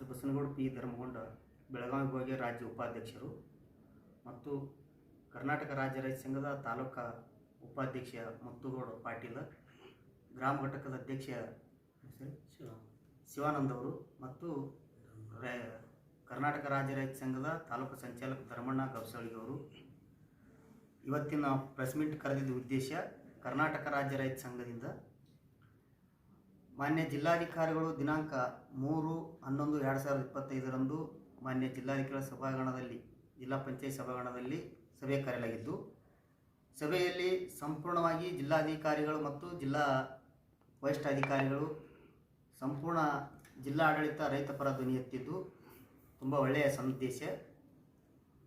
ಹೆಸರು ಬಸನಗೌಡ ಪಿ ಧರ್ಮಗೊಂಡ ಬೆಳಗಾವಿ ಹೋಗಿ ರಾಜ್ಯ ಉಪಾಧ್ಯಕ್ಷರು ಮತ್ತು ಕರ್ನಾಟಕ ರಾಜ್ಯ ರೈತ ಸಂಘದ ತಾಲೂಕಾ ಉಪಾಧ್ಯಕ್ಷ ಮುತ್ತುಗೌಡ ಪಾಟೀಲ, ಗ್ರಾಮ ಘಟಕದ ಅಧ್ಯಕ್ಷ ಶಿವಾನಂದ ಅವರು ಮತ್ತು ಕರ್ನಾಟಕ ರಾಜ್ಯ ರೈತ ಸಂಘದ ತಾಲೂಕು ಸಂಚಾಲಕ ಧರ್ಮಣ್ಣ ಅವರು. ಇವತ್ತಿನ ಪ್ರೆಸ್ ಮೀಟ್ ಕರೆದಿದ್ದ ಉದ್ದೇಶ ಕರ್ನಾಟಕ ರಾಜ್ಯ ರೈತ ಸಂಘದಿಂದ ಮಾನ್ಯ ಜಿಲ್ಲಾಧಿಕಾರಿಗಳು, ದಿನಾಂಕ ಮೂರು ಹನ್ನೊಂದು ಎರಡು ಸಾವಿರದ ಇಪ್ಪತ್ತೈದರಂದು ಮಾನ್ಯ ಜಿಲ್ಲಾಧಿಕಾರಿ ಸಭಾಂಗಣದಲ್ಲಿ, ಜಿಲ್ಲಾ ಪಂಚಾಯತ್ ಸಭಾಂಗಣದಲ್ಲಿ ಸಭೆ ಕರೆಯಲಾಗಿದ್ದು ಸಭೆಯಲ್ಲಿ ಸಂಪೂರ್ಣವಾಗಿ ಜಿಲ್ಲಾಧಿಕಾರಿಗಳು ಮತ್ತು ಜಿಲ್ಲಾ ವರಿಷ್ಠಾಧಿಕಾರಿಗಳು ಸಂಪೂರ್ಣ ಜಿಲ್ಲಾ ಆಡಳಿತ ರೈತ ಪರ ಧ್ವನಿ ಎತ್ತಿದ್ದು, ತುಂಬ ಒಳ್ಳೆಯ ಸಂದೇಶ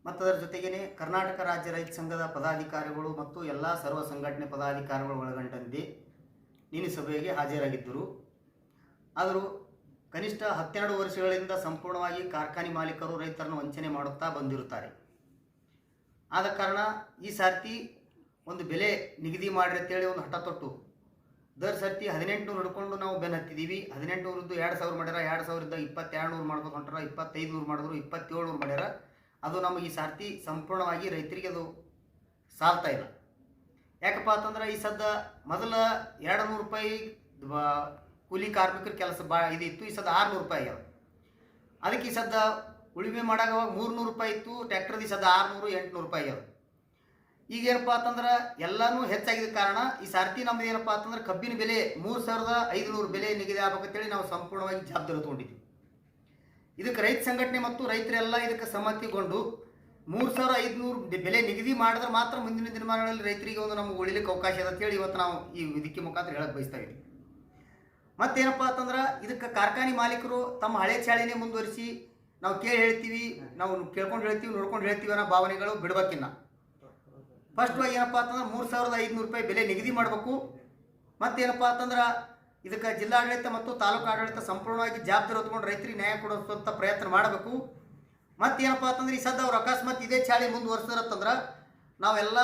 ಮತ್ತು ಅದರ ಜೊತೆಗೇ ಕರ್ನಾಟಕ ರಾಜ್ಯ ರೈತ ಸಂಘದ ಪದಾಧಿಕಾರಿಗಳು ಮತ್ತು ಎಲ್ಲ ಸರ್ವ ಸಂಘಟನೆ ಪದಾಧಿಕಾರಿಗಳು ಒಳಗೊಂಡಂತೆ ನಿನ್ನೆ ಸಭೆಗೆ ಹಾಜರಾಗಿದ್ದರು. ಆದರೂ ಕನಿಷ್ಠ ಹತ್ತೆರಡು ವರ್ಷಗಳಿಂದ ಸಂಪೂರ್ಣವಾಗಿ ಕಾರ್ಖಾನೆ ಮಾಲೀಕರು ರೈತರನ್ನು ವಂಚನೆ ಮಾಡುತ್ತಾ ಬಂದಿರುತ್ತಾರೆ. ಆದ ಕಾರಣ ಈ ಸಾರ್ತಿ ಒಂದು ಬೆಲೆ ನಿಗದಿ ಮಾಡಿರಿ ಅಂತೇಳಿ ಒಂದು ಹಠ ತೊಟ್ಟು. ದರ್ ಸರ್ತಿ ಹದಿನೆಂಟುನೂರು ಹಿಡ್ಕೊಂಡು ನಾವು ಬೆನ್ ಹತ್ತಿದ್ದೀವಿ. ಹದಿನೆಂಟುನೂರದ್ದು ಎರಡು ಸಾವಿರ ಮಾಡ್ಯಾರ, ಎರಡು ಸಾವಿರದ ಇಪ್ಪತ್ತೆರಡು ನೂರು ಮಾಡ್ಬೋದು ಹೊಂಟಾರ ಇಪ್ಪತ್ತೈದು ನೂರು ಮಾಡಿದ್ರು ಇಪ್ಪತ್ತೇಳು ನೂರು ಮಾಡ್ಯಾರ. ಅದು ನಮಗೆ ಈ ಸಾರ್ತಿ ಸಂಪೂರ್ಣವಾಗಿ ರೈತರಿಗೆ ಅದು ಸಾಲ್ತಾ ಇಲ್ಲ. ಯಾಕಪ್ಪ ಅಂತಂದ್ರೆ ಈ ಸದ್ದ ಮೊದಲ ಎರಡು ನೂರು ರೂಪಾಯಿ ಕೂಲಿ ಕಾರ್ಮಿಕರ ಕೆಲಸ ಬಾ ಇದಿತ್ತು ಈ ಸದ ಆರುನೂರು ರೂಪಾಯಿ ಆಗ್ಯಾವ. ಅದಕ್ಕೆ ಈ ಸದ್ದ ಉಳುಮೆ ಮಾಡಾಗ ಮೂರ್ನೂರು ರೂಪಾಯಿ ಇತ್ತು ಟ್ಯಾಕ್ಟರ್ದು ಈ ಸದ್ದ ಆರುನೂರು, ಎಂಟುನೂರು ರೂಪಾಯಿ ಆಗ್ಯಾವ. ಈಗ ಏನಪ್ಪ ಅಂತಂದ್ರೆ ಎಲ್ಲನೂ ಹೆಚ್ಚಾಗಿದ್ದ ಕಾರಣ ಈ ಸಾರ್ತಿ ನಮ್ದು ಏನಪ್ಪ ಅಂತಂದ್ರೆ ಕಬ್ಬಿನ ಬೆಲೆ ಮೂರು ಸಾವಿರದ ಐದುನೂರು ಬೆಲೆ ನಿಗದಿ ಆಗ್ಬೇಕಂತೇಳಿ ನಾವು ಸಂಪೂರ್ಣವಾಗಿ ಜವಾಬ್ದಾರಿ ತಗೊಂಡಿದ್ವಿ. ಇದಕ್ಕೆ ರೈತ ಸಂಘಟನೆ ಮತ್ತು ರೈತರೆಲ್ಲ ಇದಕ್ಕೆ ಸಮ್ಮತಿಗೊಂಡು ಮೂರು ಸಾವಿರ ಐದುನೂರು ಬೆಲೆ ನಿಗದಿ ಮಾಡಿದ್ರೆ ಮಾತ್ರ ಮುಂದಿನ ದಿನಮಾನಗಳಲ್ಲಿ ರೈತರಿಗೆ ಒಂದು ನಮಗೆ ಉಳಿಲಿಕ್ಕೆ ಅವಕಾಶ ಇದೆ ಅಂತೇಳಿ ಇವತ್ತು ನಾವು ಈ ಇದಕ್ಕೆ ಮುಖಾಂತರ ಹೇಳಕ್ಕೆ ಬಯಸ್ತಾ ಇದ್ದೀವಿ. ಮತ್ತೇನಪ್ಪ ಅಂತಂದ್ರೆ ಇದಕ್ಕೆ ಕಾರ್ಖಾನೆ ಮಾಲೀಕರು ತಮ್ಮ ಹಳೆ ಚಾಳಿನೇ ಮುಂದುವರಿಸಿ ನಾವು ಕೇಳಿ ಹೇಳ್ತೀವಿ, ನಾವು ಕೇಳ್ಕೊಂಡು ಹೇಳ್ತೀವಿ, ನೋಡ್ಕೊಂಡು ಹೇಳ್ತೀವಿ ಅನ್ನೋ ಭಾವನೆಗಳು ಬಿಡ್ಬೇಕಿನ್ನ. ಫಸ್ಟ್ ಏನಪ್ಪ ಅಂತಂದ್ರೆ ಮೂರು ಸಾವಿರದ ಐದುನೂರು ರೂಪಾಯಿ ಬೆಲೆ ನಿಗದಿ ಮಾಡಬೇಕು. ಮತ್ತೇನಪ್ಪ ಅಂತಂದ್ರೆ ಇದಕ್ಕೆ ಜಿಲ್ಲಾಡಳಿತ ಮತ್ತು ತಾಲೂಕು ಆಡಳಿತ ಸಂಪೂರ್ಣವಾಗಿ ಜವಾಬ್ದಾರಿ ಹೊತ್ಕೊಂಡು ರೈತರಿಗೆ ನ್ಯಾಯ ಕೊಡುವಂಥ ಪ್ರಯತ್ನ ಮಾಡಬೇಕು. ಮತ್ತೇನಪ್ಪ ಅಂತಂದ್ರೆ ಈ ಸದ್ದ ಅವ್ರು ಅಕಸ್ಮಾತ್ ಇದೇ ಚಾಳಿ ಮುಂದುವರ್ಸಿದ್ರಂತಂದ್ರೆ ನಾವೆಲ್ಲ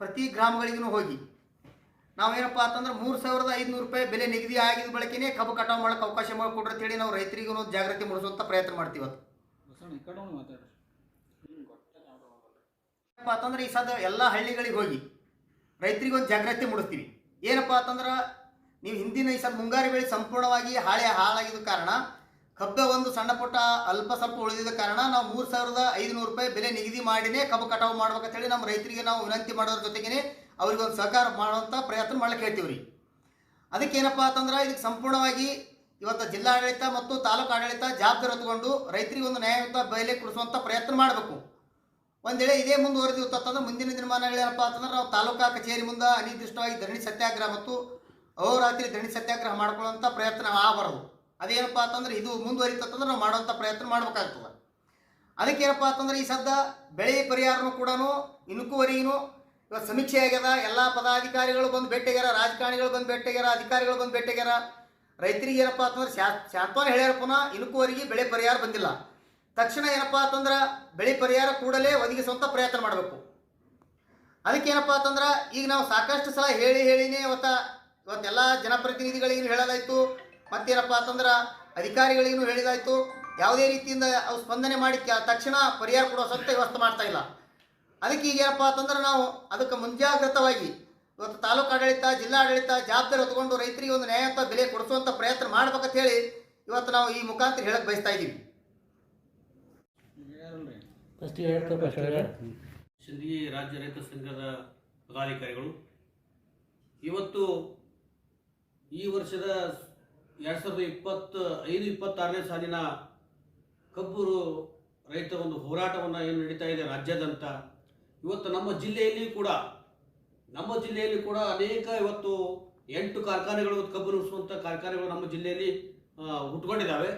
ಪ್ರತಿ ಗ್ರಾಮಗಳಿಗೂ ಹೋಗಿ ನಾವೇನಪ್ಪ ಅಂತಂದ್ರೆ ಮೂರು ಸಾವಿರದ ಐದುನೂರು ರೂಪಾಯಿ ಬೆಲೆ ನಿಗದಿ ಆಗಿದ ಬಳಕೆನೇ ಕಬ್ಬು ಕಟಾವು ಮಾಡಕ್ಕೆ ಅವಕಾಶ ಮಾಡಿಕೊಡ್ರಿ ಅಂತೇಳಿ ನಾವು ರೈತರಿಗೆ ಒಂದು ಜಾಗೃತಿ ಮೂಡಿಸುವಂಥ ಪ್ರಯತ್ನ ಮಾಡ್ತೀವಿ ಅದು. ಏನಪ್ಪಾ ಅಂತಂದ್ರೆ ಈ ಸದ ಎಲ್ಲ ಹಳ್ಳಿಗಳಿಗೆ ಹೋಗಿ ರೈತರಿಗೆ ಒಂದು ಜಾಗೃತಿ ಮೂಡಿಸ್ತೀವಿ. ಏನಪ್ಪ ಅಂತಂದ್ರೆ ನೀವು ಹಿಂದಿನ ಈ ಸದ ಮುಂಗಾರು ಬೆಳೆ ಸಂಪೂರ್ಣವಾಗಿ ಹಾಳೆ ಹಾಳಾಗಿದ್ದ ಕಾರಣ ಕಬ್ಬ ಒಂದು ಸಣ್ಣ ಪುಟ್ಟ ಅಲ್ಪ ಸ್ವಲ್ಪ ಉಳಿದಿದ್ದ ಕಾರಣ ನಾವು ಮೂರು ಸಾವಿರದ ಐದುನೂರು ರೂಪಾಯಿ ಬೆಲೆ ನಿಗದಿ ಮಾಡಿನೇ ಕಬ್ಬು ಕಟಾವು ಮಾಡ್ಬೇಕಂತೇಳಿ ನಮ್ಮ ರೈತರಿಗೆ ನಾವು ವಿನಂತಿ ಮಾಡೋದ್ರ ಜೊತೆಗೇನೆ ಅವ್ರಿಗೆ ಒಂದು ಸಹಕಾರ ಮಾಡುವಂಥ ಪ್ರಯತ್ನ ಮಾಡ್ಲಿಕ್ಕೆ ಹೇಳ್ತೀವಿ ರೀ ಅದಕ್ಕೇನಪ್ಪ ಅಂತಂದ್ರೆ ಇದಕ್ಕೆ ಸಂಪೂರ್ಣವಾಗಿ ಇವತ್ತು ಜಿಲ್ಲಾಡಳಿತ ಮತ್ತು ತಾಲೂಕು ಆಡಳಿತ ಜವಾಬ್ದಾರಿ ಹೊತ್ಕೊಂಡು ರೈತರಿಗೆ ಒಂದು ನ್ಯಾಯಯುತ ಬೆಲೆ ಕೊಡಿಸುವಂಥ ಪ್ರಯತ್ನ ಮಾಡಬೇಕು. ಒಂದು ವೇಳೆ ಇದೇ ಮುಂದುವರೆದಿತ್ತು ಇವತ್ತಂದ್ರೆ ಮುಂದಿನ ದಿನಮಾನಗಳೇನಪ್ಪ ಅಂತಂದ್ರೆ ನಾವು ತಾಲೂಕಾ ಕಚೇರಿ ಮುಂದೆ ಅನಿರ್ದಿಷ್ಟವಾಗಿ ಧರಣಿ ಸತ್ಯಾಗ್ರಹ ಮತ್ತು ಅಹೋರಾತ್ರಿ ಧರಣಿ ಸತ್ಯಾಗ್ರಹ ಮಾಡ್ಕೊಳ್ಳುವಂಥ ಪ್ರಯತ್ನ ಆಗಬಾರದು. ಅದೇನಪ್ಪ ಅಂತಂದ್ರೆ ಇದು ಮುಂದುವರಿತಂದ್ರೆ ನಾವು ಮಾಡುವಂಥ ಪ್ರಯತ್ನ ಮಾಡ್ಬೇಕಾಗ್ತದೆ. ಅದಕ್ಕೇನಪ್ಪ ಅಂತಂದ್ರೆ ಈ ಸದ್ದ ಬೆಳೆ ಪರಿಹಾರನೂ ಕೂಡ ಇನ್ನೂವರೆಗೂ ಇವತ್ತು ಸಮೀಕ್ಷೆ ಆಗ್ಯದ, ಎಲ್ಲ ಪದಾಧಿಕಾರಿಗಳು ಬಂದು ಭೇಟಿಗ್ಯಾರ ರಾಜಕಾರಣಿಗಳು ಬಂದು ಭೇಟಿಗ್ಯಾರ ಅಧಿಕಾರಿಗಳು ಬಂದು ಭೇಟಿಗ್ಯಾರ ರೈತರಿಗೆ ಏನಪ್ಪ ಅಂತಂದ್ರೆ ಶಾ ಹೇಳ್ಯಾರಪ್ಪ ಹೇಳ್ಯಾರ ಪುನಃ ಇನ್ನೂವರೆಗೆ ಬೆಳೆ ಪರಿಹಾರ ಬಂದಿಲ್ಲ. ತಕ್ಷಣ ಏನಪ್ಪ ಅಂತಂದ್ರೆ ಬೆಳೆ ಪರಿಹಾರ ಕೂಡಲೇ ಒದಗಿಸುವಂಥ ಪ್ರಯತ್ನ ಮಾಡಬೇಕು. ಅದಕ್ಕೇನಪ್ಪ ಅಂತಂದ್ರೆ ಈಗ ನಾವು ಸಾಕಷ್ಟು ಸಲ ಹೇಳಿ ಹೇಳಿನೇ ಇವತ್ತ ಇವತ್ತೆಲ್ಲ ಜನಪ್ರತಿನಿಧಿಗಳಿಗೂ ಹೇಳೋದಾಯ್ತು ಮತ್ತೇನಪ್ಪ ಅಂತಂದ್ರೆ ಅಧಿಕಾರಿಗಳಿಗೂ ಹೇಳಿದಾಯ್ತು, ಯಾವುದೇ ರೀತಿಯಿಂದ ಅವು ಸ್ಪಂದನೆ ಮಾಡಿ ತಕ್ಷಣ ಪರಿಹಾರ ಕೊಡೋ ಸಂತ ವ್ಯವಸ್ಥೆ ಮಾಡ್ತಾ ಇಲ್ಲ. ಅದಕ್ಕೆ ಈಗ ಏನಪ್ಪ ಅಂತಂದ್ರೆ ನಾವು ಅದಕ್ಕೆ ಮುಂಜಾಗ್ರತವಾಗಿ ಇವತ್ತು ತಾಲೂಕು ಆಡಳಿತ ಜಿಲ್ಲಾ ಆಡಳಿತ ಜವಾಬ್ದಾರಿ ಹೊತ್ಕೊಂಡು ರೈತರಿಗೆ ಒಂದು ನ್ಯಾಯಯುತ ಬೆಲೆ ಕೊಡಿಸುವಂಥ ಪ್ರಯತ್ನ ಮಾಡ್ಬೇಕಂತ ಹೇಳಿ ಇವತ್ತು ನಾವು ಈ ಮುಖಾಂತರ ಹೇಳಕ್ ಬಯಸ್ತಾ ಇದ್ದೀವಿ. ಸಿಂದಗಿ ರಾಜ್ಯ ರೈತ ಸಂಘದ ಪದಾಧಿಕಾರಿಗಳು ಇವತ್ತು ಈ ವರ್ಷದ ಎರಡು ಸಾವಿರದ ಇಪ್ಪತ್ತ ಐದು ಇಪ್ಪತ್ತಾರನೇ ಸಾಲಿನ ಕಬ್ಬು ರೈತ ಒಂದು ಹೋರಾಟವನ್ನು ಏನು ನಡೀತಾ ಇದೆ ರಾಜ್ಯಾದ್ಯಂತ ಇವತ್ತು ನಮ್ಮ ಜಿಲ್ಲೆಯಲ್ಲಿ ಕೂಡ, ನಮ್ಮ ಜಿಲ್ಲೆಯಲ್ಲಿ ಕೂಡ ಅನೇಕ ಇವತ್ತು ಎಂಟು ಕಾರ್ಖಾನೆಗಳು ಕಬ್ಬು ನುಡಿಸುವಂಥ ಕಾರ್ಖಾನೆಗಳು ನಮ್ಮ ಜಿಲ್ಲೆಯಲ್ಲಿ ಹುಟ್ಕೊಂಡಿದ್ದಾವೆ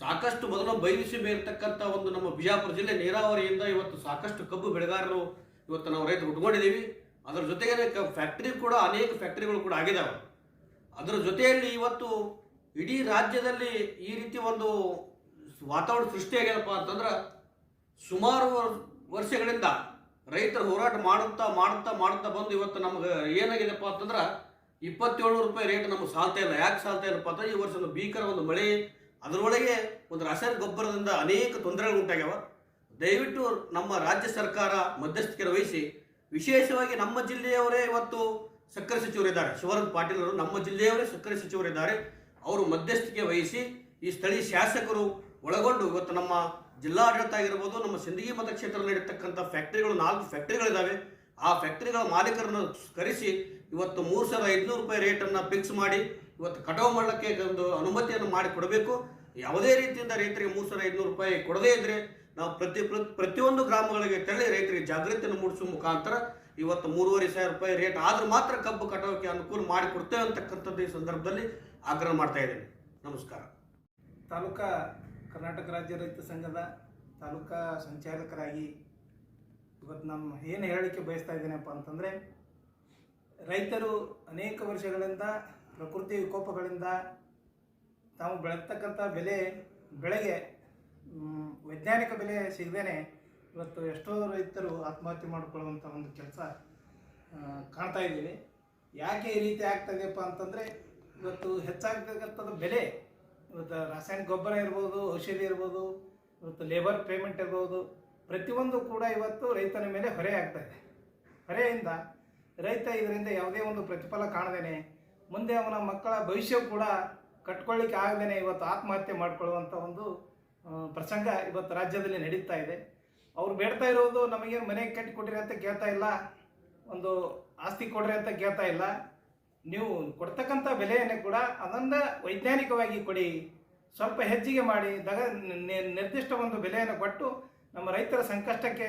ಸಾಕಷ್ಟು ಮೊದಲು ಬೈಲುಸೀಮೆ ಇರತಕ್ಕಂಥ ಒಂದು ನಮ್ಮ ಬಿಜಾಪುರ ಜಿಲ್ಲೆ ನೀರಾವರಿಯಿಂದ ಇವತ್ತು ಸಾಕಷ್ಟು ಕಬ್ಬು ಬೆಳೆಗಾರರು ಇವತ್ತು ನಾವು ರೈತರು ಉಟ್ಕೊಂಡಿದ್ದೀವಿ ಅದರ ಜೊತೆಗೆ ಫ್ಯಾಕ್ಟ್ರಿ ಕೂಡ, ಅನೇಕ ಫ್ಯಾಕ್ಟ್ರಿಗಳು ಕೂಡ ಆಗಿದ್ದಾವೆ ಅದರ ಜೊತೆಯಲ್ಲಿ ಇವತ್ತು ಇಡೀ ರಾಜ್ಯದಲ್ಲಿ ಈ ರೀತಿ ಒಂದು ವಾತಾವರಣ ಸೃಷ್ಟಿಯಾಗ್ಯದಪ್ಪ ಅಂತಂದ್ರೆ ಸುಮಾರು ವರ್ಷಗಳಿಂದ ರೈತರು ಹೋರಾಟ ಮಾಡುತ್ತಾ ಮಾಡುತ್ತಾ ಮಾಡುತ್ತಾ ಬಂದು ಇವತ್ತು ನಮ್ಗೆ ಏನಾಗಿದೆಪ್ಪ ಅಂತಂದ್ರೆ ಇಪ್ಪತ್ತೇಳು ರೂಪಾಯಿ ರೇಟ್ ನಮ್ಗೆ ಸಾಲ್ತಾ ಇಲ್ಲ. ಯಾಕೆ ಸಾಲ್ತಾ ಇಲ್ಲಪ್ಪ ಅಂದ್ರೆ ಈ ವರ್ಷ ಒಂದು ಭೀಕರ ಒಂದು ಮಳೆ, ಅದರೊಳಗೆ ಒಂದು ರಾಸಾಯನಿಕ ಗೊಬ್ಬರದಿಂದ ಅನೇಕ ತೊಂದರೆಗಳು ಉಂಟಾಗ್ಯಾವ. ದಯವಿಟ್ಟು ನಮ್ಮ ರಾಜ್ಯ ಸರ್ಕಾರ ಮಧ್ಯಸ್ಥಿಕೆ ವಹಿಸಿ, ವಿಶೇಷವಾಗಿ ನಮ್ಮ ಜಿಲ್ಲೆಯವರೇ ಇವತ್ತು ಸಕ್ಕರೆ ಸಚಿವರಿದ್ದಾರೆ ಶಿವರಾಜ್ ಪಾಟೀಲ್ ಅವರು ನಮ್ಮ ಜಿಲ್ಲೆಯವರೇ ಸಕ್ಕರೆ ಸಚಿವರಿದ್ದಾರೆ ಅವರು ಮಧ್ಯಸ್ಥಿಕೆ ವಹಿಸಿ, ಈ ಸ್ಥಳೀಯ ಶಾಸಕರು ಒಳಗೊಂಡು ಇವತ್ತು ನಮ್ಮ ಜಿಲ್ಲಾಡಳಿತ ಆಗಿರ್ಬೋದು ನಮ್ಮ ಸಿಂದಗಿ ಮತಕ್ಷೇತ್ರ ನಡೀತಕ್ಕಂಥ ಫ್ಯಾಕ್ಟರಿಗಳು, ನಾಲ್ಕು ಫ್ಯಾಕ್ಟ್ರಿಗಳಿದ್ದಾವೆ ಆ ಫ್ಯಾಕ್ಟರಿಗಳ ಮಾಲೀಕರನ್ನು ಕರೆಸಿ ಇವತ್ತು ಮೂರು ಸಾವಿರದ ಐದುನೂರು ರೂಪಾಯಿ ರೇಟನ್ನು ಫಿಕ್ಸ್ ಮಾಡಿ, ಇವತ್ತು ಕಟಾವು ಮಾಡಲಿಕ್ಕೆ ಒಂದು ಅನುಮತಿಯನ್ನು ಮಾಡಿ ಕೊಡಬೇಕು ಯಾವುದೇ ರೀತಿಯಿಂದ ರೈತರಿಗೆ ಮೂರು ಸಾವಿರದ ಐದುನೂರು ರೂಪಾಯಿ ಕೊಡದೇ ಇದ್ದರೆ ನಾವು ಪ್ರತಿ ಪ್ರ- ಪ್ರತಿಯೊಂದು ಗ್ರಾಮಗಳಿಗೆ ತೆರಳಿ ರೈತರಿಗೆ ಜಾಗೃತಿಯನ್ನು ಮೂಡಿಸುವ ಮುಖಾಂತರ ಇವತ್ತು ಮೂರುವರೆ ಸಾವಿರ ರೂಪಾಯಿ ರೇಟ್ ಆದರೂ ಮಾತ್ರ ಕಬ್ಬು ಕಟಾವಕ್ಕೆ ಅನುಕೂಲ ಮಾಡಿಕೊಡ್ತೇವೆ ಅಂತಕ್ಕಂಥದ್ದು ಈ ಸಂದರ್ಭದಲ್ಲಿ ಆಗ್ರಹ ಮಾಡ್ತಾ ನಮಸ್ಕಾರ. ತಾಲೂಕಾ ಕರ್ನಾಟಕ ರಾಜ್ಯ ರೈತ ಸಂಘದ ತಾಲೂಕಾ ಸಂಚಾಲಕರಾಗಿ ಇವತ್ತು ನಮ್ಮ ಏನು ಹೇಳಲಿಕ್ಕೆ ಬಯಸ್ತಾ ಇದ್ದೀನಪ್ಪ ಅಂತಂದರೆ, ರೈತರು ಅನೇಕ ವರ್ಷಗಳಿಂದ ಪ್ರಕೃತಿ ವಿಕೋಪಗಳಿಂದ ತಾವು ಬೆಳೆತಕ್ಕಂಥ ಬೆಲೆ, ಬೆಳೆಗೆ ವೈಜ್ಞಾನಿಕ ಬೆಲೆ ಸಿಗದೇನೆ ಇವತ್ತು ಎಷ್ಟೋ ರೈತರು ಆತ್ಮಹತ್ಯೆ ಮಾಡಿಕೊಳ್ಳುವಂಥ ಒಂದು ಕೆಲಸ ಕಾಣ್ತಾ ಇದ್ದೀವಿ. ಯಾಕೆ ಈ ರೀತಿ ಆಗ್ತದೆಯಪ್ಪ ಅಂತಂದರೆ, ಇವತ್ತು ಹೆಚ್ಚಾಗ್ತಕ್ಕಂಥದ್ದು ಬೆಲೆ. ಇವತ್ತು ರಾಸಾಯನಿಕ ಗೊಬ್ಬರ ಇರ್ಬೋದು, ಔಷಧಿ ಇರ್ಬೋದು ಇವತ್ತು ಲೇಬರ್ ಪೇಮೆಂಟ್ ಇರ್ಬೋದು, ಪ್ರತಿಯೊಂದು ಕೂಡ ಇವತ್ತು ರೈತನ ಮೇಲೆ ಹೊರೆ ಆಗ್ತಾ ಇದೆ. ಹೊರೆಯಿಂದ ರೈತ ಇದರಿಂದ ಯಾವುದೇ ಒಂದು ಪ್ರತಿಫಲ ಕಾಣದೇನೆ. ಮುಂದೆ ಅವನ ಮಕ್ಕಳ ಭವಿಷ್ಯ ಕೂಡ ಕಟ್ಕೊಳ್ಳಿಕ್ಕೆ ಆಗದೇನೆ ಇವತ್ತು ಆತ್ಮಹತ್ಯೆ ಮಾಡಿಕೊಳ್ಳುವಂಥ ಒಂದು ಪ್ರಸಂಗ ಇವತ್ತು ರಾಜ್ಯದಲ್ಲಿ ನಡೀತಾ ಇದೆ. ಅವ್ರು ಬೇಡ್ತಾ ಇರೋದು ನಮಗೇನು ಮನೆ ಕಟ್ಟಿ ಕೊಟ್ಟಿರಿ ಅಂತ ಕೇಳ್ತಾ ಇಲ್ಲ, ಒಂದು ಆಸ್ತಿ ಕೊಡ್ರಿ ಅಂತ ಕೇಳ್ತಾ ಇಲ್ಲ. ನೀವು ಕೊಡ್ತಕ್ಕಂಥ ಬೆಲೆಯನ್ನು ಕೂಡ ಅದನ್ನು ವೈಜ್ಞಾನಿಕವಾಗಿ ಕೊಡಿ. ಸ್ವಲ್ಪ ಹೆಚ್ಚಿಗೆ ಮಾಡಿ, ದಗ ನಿರ್ದಿಷ್ಟ ಒಂದು ಬೆಲೆಯನ್ನು ಕೊಟ್ಟು ನಮ್ಮ ರೈತರ ಸಂಕಷ್ಟಕ್ಕೆ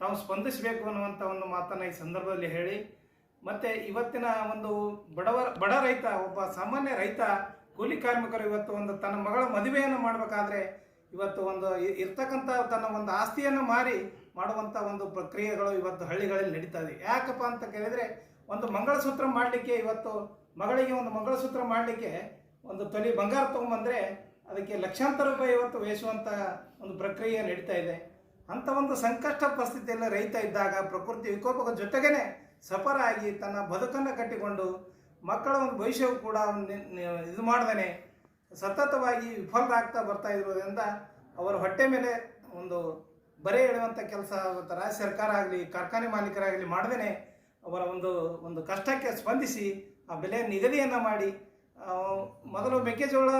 ತಾವು ಸ್ಪಂದಿಸಬೇಕು ಅನ್ನುವಂಥ ಒಂದು ಮಾತನ್ನು ಈ ಸಂದರ್ಭದಲ್ಲಿ ಹೇಳಿ. ಮತ್ತು ಇವತ್ತಿನ ಒಂದು ಬಡವರ, ಬಡ ರೈತ, ಒಬ್ಬ ಸಾಮಾನ್ಯ ರೈತ, ಕೂಲಿ ಕಾರ್ಮಿಕರು ಇವತ್ತು ಒಂದು ತನ್ನ ಮಗಳ ಮದುವೆಯನ್ನು ಮಾಡಬೇಕಾದ್ರೆ ಇವತ್ತು ಒಂದು ಇರ್ತಕ್ಕಂಥ ತನ್ನ ಒಂದು ಆಸ್ತಿಯನ್ನು ಮಾರಿ ಮಾಡುವಂಥ ಒಂದು ಪ್ರಕ್ರಿಯೆಗಳು ಇವತ್ತು ಹಳ್ಳಿಗಳಲ್ಲಿ ನಡೀತಾ ಇದೆ. ಯಾಕಪ್ಪ ಅಂತ ಕೇಳಿದರೆ ಒಂದು ಮಂಗಳಸೂತ್ರ ಮಾಡಲಿಕ್ಕೆ ಇವತ್ತು ಮಗಳಿಗೆ ಒಂದು ಮಂಗಳಸೂತ್ರ ಮಾಡಲಿಕ್ಕೆ ಒಂದು ತೊಲಿ ಬಂಗಾರ ತೊಗೊಂಬಂದರೆ ಅದಕ್ಕೆ ಲಕ್ಷಾಂತರ ರೂಪಾಯಿ ಇವತ್ತು ವೇಸುವಂಥ ಒಂದು ಪ್ರಕ್ರಿಯೆ ನಡೀತಾ ಇದೆ. ಅಂಥ ಒಂದು ಸಂಕಷ್ಟ ಪರಿಸ್ಥಿತಿಯಲ್ಲಿ ರೈತ ಇದ್ದಾಗ, ಪ್ರಕೃತಿ ವಿಕೋಪದ ಜೊತೆಗೇ ಸಫರ ಆಗಿ ತನ್ನ ಬದುಕನ್ನು ಕಟ್ಟಿಕೊಂಡು ಮಕ್ಕಳ ಒಂದು ಭವಿಷ್ಯವು ಕೂಡ ಇದು ಮಾಡ್ದೇ ಸತತವಾಗಿ ವಿಫಲರಾಗ್ತಾ ಬರ್ತಾ ಇರೋದ್ರಿಂದ ಅವರ ಹೊಟ್ಟೆ ಮೇಲೆ ಒಂದು ಬರೆ ಎಳೆಯುವಂಥ ಕೆಲಸ ರಾಜ್ಯ ಸರ್ಕಾರ ಆಗಲಿ, ಕಾರ್ಖಾನೆ ಮಾಲೀಕರಾಗಲಿ ಮಾಡ್ದೇನೆ. ಅವರ ಒಂದು ಒಂದು ಕಷ್ಟಕ್ಕೆ ಸ್ಪಂದಿಸಿ ಆ ಬೆಲೆ ನಿಗದಿಯನ್ನು ಮಾಡಿ ಮೊದಲು ಮೆಕ್ಕೆಜೋಳ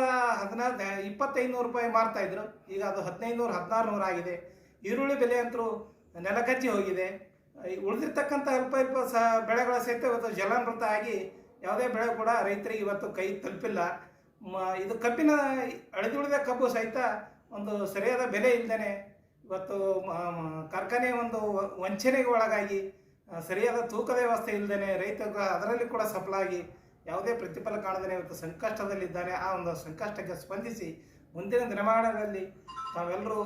ಹದಿನಾರು ಇಪ್ಪತ್ತೈದು ರೂಪಾಯಿ ಮಾರ್ತಾ ಇದ್ರು. ಈಗ ಅದು ಹದಿನೈದು ನೂರು ಹದಿನಾರು ನೂರು ಆಗಿದೆ. ಈರುಳ್ಳಿ ಬೆಲೆ ಅಂತೂ ನೆಲಕಚ್ಚಿ ಹೋಗಿದೆ. ಉಳಿದಿರ್ತಕ್ಕಂಥ ಅಲ್ಪ ಅಲ್ಪ ಸಹ ಬೆಳೆಗಳ ಸಹಿತ ಇವತ್ತು ಜಲಾಮೃತ ಆಗಿ ಯಾವುದೇ ಬೆಳೆ ಕೂಡ ರೈತರಿಗೆ ಇವತ್ತು ಕೈ ತಲುಪಿಲ್ಲ. ಮ, ಇದು ಕಬ್ಬಿನ ಅಳಿದುಳಿದ ಕಬ್ಬು ಸಹಿತ ಒಂದು ಸರಿಯಾದ ಬೆಲೆ ಇಲ್ಲದೇ ಇವತ್ತು ಕಾರ್ಖಾನೆ ಒಂದು ವಂಚನೆಗೆ ಒಳಗಾಗಿ ಸರಿಯಾದ ತೂಕ ವ್ಯವಸ್ಥೆ ಇಲ್ಲದೇ ರೈತ ಅದರಲ್ಲಿ ಕೂಡ ಸಫಲಾಗಿ ಯಾವುದೇ ಪ್ರತಿಫಲ ಕಾಣದೇ ಇವತ್ತು ಸಂಕಷ್ಟದಲ್ಲಿದ್ದಾರೆ. ಆ ಒಂದು ಸಂಕಷ್ಟಕ್ಕೆ ಸ್ಪಂದಿಸಿ ಮುಂದಿನ ದಿನಮಾನದಲ್ಲಿ ತಾವೆಲ್ಲರೂ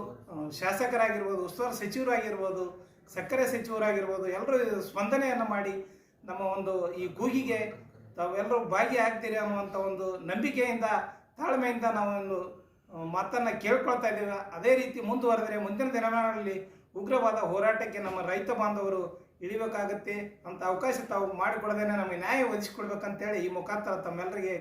ಶಾಸಕರಾಗಿರ್ಬೋದು, ಉಸ್ತುವಾರಿ ಸಚಿವರಾಗಿರ್ಬೋದು, ಸಕ್ಕರೆ ಸಚಿವರಾಗಿರ್ಬೋದು, ಎಲ್ಲರೂ ಸ್ಪಂದನೆಯನ್ನು ಮಾಡಿ ನಮ್ಮ ಒಂದು ಈ ಕೂಗಿಗೆ ತಾವೆಲ್ಲರೂ ಭಾಗಿಯಾಗ್ತೀರಿ ಅನ್ನುವಂಥ ಒಂದು ನಂಬಿಕೆಯಿಂದ, ತಾಳ್ಮೆಯಿಂದ ನಾವೊಂದು ಮಾತನ್ನು ಕೇಳ್ಕೊಳ್ತಾ ಇದ್ದೀವಿ. ಅದೇ ರೀತಿ ಮುಂದುವರೆದರೆ ಮುಂದಿನ ದಿನಮಾನಗಳಲ್ಲಿ ಉಗ್ರವಾದ ಹೋರಾಟಕ್ಕೆ ನಮ್ಮ ರೈತ ಬಾಂಧವರು ಇಳಿಬೇಕಾಗತ್ತೆ ಅಂತ ಅವಕಾಶ ತಾವು ಮಾಡಿಕೊಡದೇನೆ ನಮಗೆ ನ್ಯಾಯ ಒದಗಿಸಿಕೊಡ್ಬೇಕಂತೇಳಿ ಈ ಮುಖಾಂತರ ತಮ್ಮೆಲ್ಲರಿಗೆ